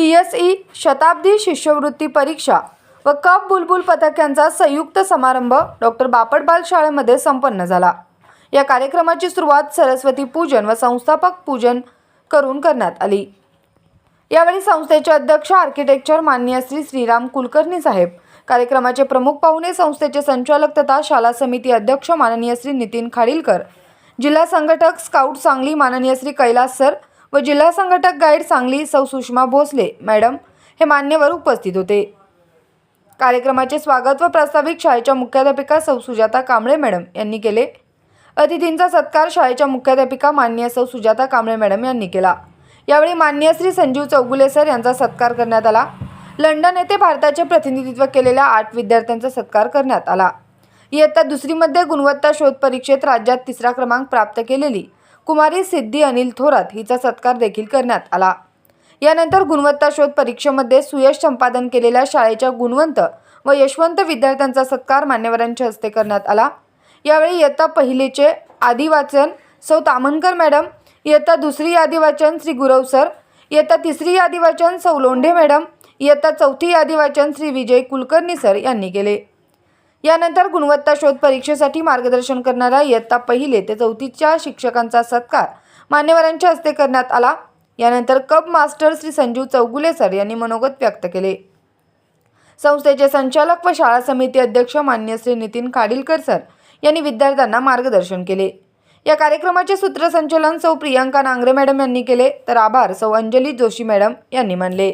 T S E शताब्दी शिष्यवृत्ती परीक्षा व कप बुलबुल पथक यांचा संयुक्त समारंभ डॉक्टर बापटबाल शाळेमध्ये संपन्न झाला. या कार्यक्रमाची सुरुवात सरस्वती पूजन व संस्थापक पूजन करून करण्यात आली. यावेळी संस्थेचे अध्यक्ष आर्किटेक्चर माननीय श्री श्रीराम कुलकर्णी साहेब कार्यक्रमाचे प्रमुख पाहुणे संस्थेचे संचालक तथा शाला समिती अध्यक्ष माननीय श्री नितीन खाडीलकर जिल्हा संघटक स्काउट सांगली माननीय श्री कैलास सर व जिल्हा संघटक गाईड सांगली सौ सुषमा भोसले मॅडम हे मान्यवर उपस्थित होते. कार्यक्रमाचे स्वागत व प्रास्ताविक शाळेच्या मुख्याध्यापिका सौ सुजाता कांबळे मॅडम यांनी केले. अतिथींचा सत्कार शाळेच्या मुख्याध्यापिका मान्य सौ सुजाता कांबळे मॅडम यांनी केला. यावेळी मान्य श्री संजीव चौगुले सर यांचा सत्कार करण्यात आला. लंडन येथे भारताचे प्रतिनिधित्व केलेल्या आठ विद्यार्थ्यांचा सत्कार करण्यात आला. इयत्ता दुसरीमध्ये गुणवत्ता शोध परीक्षेत राज्यात तिसरा क्रमांक प्राप्त केलेली कुमारी सिद्धी अनिल थोरात हिचा सत्कार देखील करण्यात आला. यानंतर गुणवत्ता शोध परीक्षेमध्ये सुयश संपादन केलेल्या शाळेच्या गुणवंत व यशवंत विद्यार्थ्यांचा सत्कार मान्यवरांच्या हस्ते करण्यात आला. यावेळी इयत्ता पहिलीचे आदिवाचन सौ तामणकर मॅडम इयत्ता दुसरी आदिवाचन श्री गुरव सर इयत्ता तिसरी आदिवाचन सौ लोंढे मॅडम इयत्ता चौथी आदिवाचन श्री विजय कुलकर्णी सर यांनी केले. यानंतर गुणवत्ता शोध परीक्षेसाठी मार्गदर्शन करणाऱ्या इयत्ता पहिले ते चौथीच्या शिक्षकांचा सत्कार मान्यवरांच्या हस्ते करण्यात आला. यानंतर cub master Shri Sanjeev Chougule sir यांनी मनोगत व्यक्त केले. संस्थेचे संचालक व शाळा समिती अध्यक्ष मान्य श्री नितीन खाडीलकर सर यांनी विद्यार्थ्यांना मार्गदर्शन केले. या कार्यक्रमाचे सूत्रसंचालन सौ प्रियांका नांगरे मॅडम यांनी केले. तर आभार सौ अंजली जोशी मॅडम यांनी मानले.